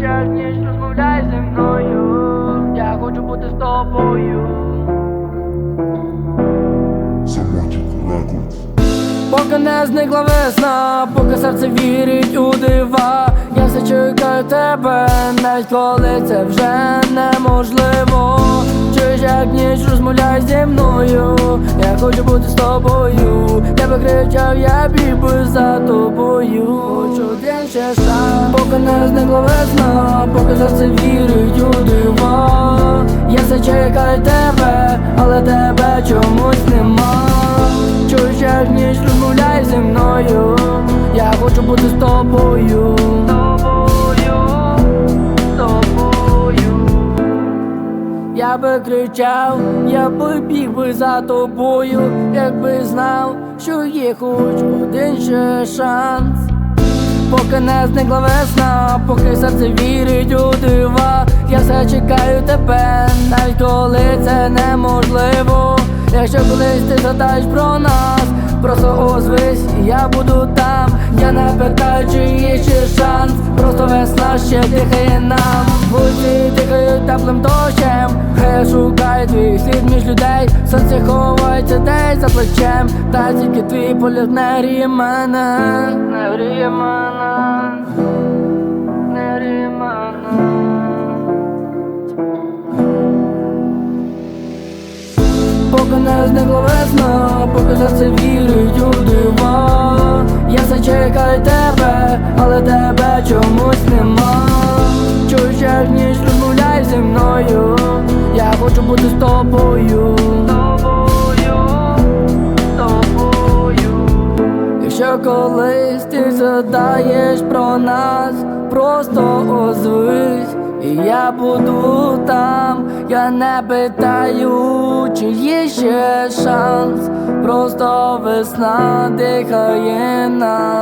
Як ніч розмовляй зі мною. Я хочу бути з тобою. Поки не зникла весна, поки серце вірить у дива. Я все чекаю тебе, навіть коли це вже неможливо. Чуєш, як ніч розмовляй зі мною. Я хочу бути з тобою. Я би кричав, я біг би за тобою. Ще шанс, поки не зникла весна, поки серце вірить у дива. Я все чекаю тебе, але тебе чомусь нема. Чуєш, як ніч розмовляй зі мною. Я хочу бути з тобою. Я би кричав, я би біг би за тобою, якби знав, що є хоч один ще шанс. Поки не зникла весна, поки серце вірить у дива, я все чекаю тебе, навіть коли це неможливо. Якщо колись ти згадаєш про нас, просто озвись, я буду там. Я не питаю, чи є ще шанс, просто весна ще дихає нам. Вулиці дихають теплим дощем, хай я шукаю твій слід між людей, сонце ховається десь за плечем, та тільки твій погляд не гріє мене, не гріє мене, Поки не зникла весна, поки серце вірить у дива. Я зачекаю тебе, але тебе чомусь нема. Чуєш, як ніч розмовляй зі мною? Я хочу бути з Тобою, Якщо колись ти задаєш про нас, просто озвись і я буду там, я не питаю, чи є ще шанс, просто весна дихає нам.